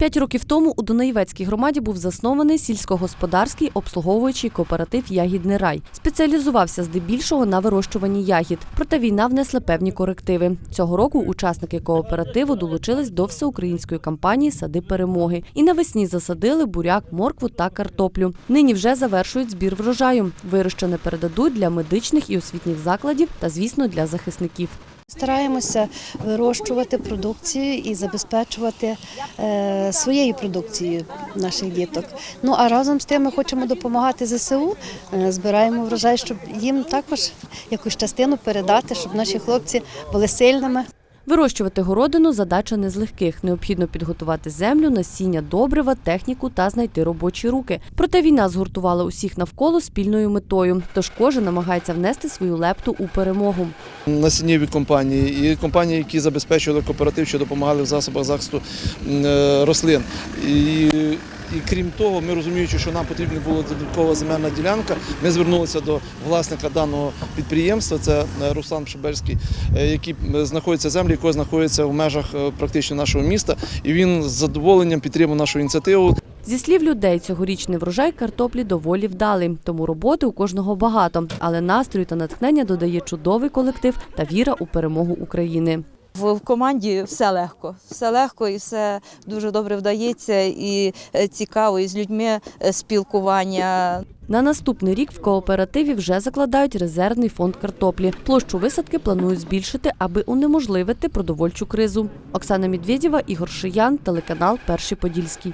П'ять років тому у Дунаєвецькій громаді був заснований сільськогосподарський обслуговуючий кооператив Ягідний рай. Спеціалізувався здебільшого на вирощуванні ягід. Проте війна внесла певні корективи. Цього року учасники кооперативу долучились до всеукраїнської кампанії Сади перемоги і навесні засадили буряк, моркву та картоплю. Нині вже завершують збір врожаю. Вирощене передадуть для медичних і освітніх закладів та, звісно, для захисників. Стараємося вирощувати продукцію і забезпечувати е, своєю продукцією наших діток. Ну а разом з тим ми хочемо допомагати ЗСУ, е, збираємо врожай, щоб їм також якусь частину передати, щоб наші хлопці були сильними. Вирощувати городину задача не з легких. Необхідно підготувати землю, насіння, добрива, техніку та знайти робочі руки. Проте війна згуртувала усіх навколо спільною метою. Тож кожен намагається внести свою лепту у перемогу. насіннєві компанії і компанії, які забезпечували кооператив, що допомагали в засобах захисту е, рослин. І, і крім того, ми розуміючи, що нам потрібна була додаткова земельна ділянка, ми звернулися до власника даного підприємства, це е, Руслан Пшеберський, е, який знаходиться землі, якого знаходиться в межах е, практично нашого міста. І він з задоволенням підтримав нашу ініціативу. Зі слів людей, цьогорічний врожай картоплі доволі вдалий, тому роботи у кожного багато. Але настрою та натхнення додає чудовий колектив та віра у перемогу України. В команді все легко, все легко і все дуже добре вдається, і е, цікаво, і з людьми е, спілкування. На наступний рік в кооперативі вже закладають резервний фонд картоплі. Площу висадки планують збільшити, аби унеможливити продовольчу кризу. Оксана Медведєва, Ігор Шиян, телеканал Перший Подільський.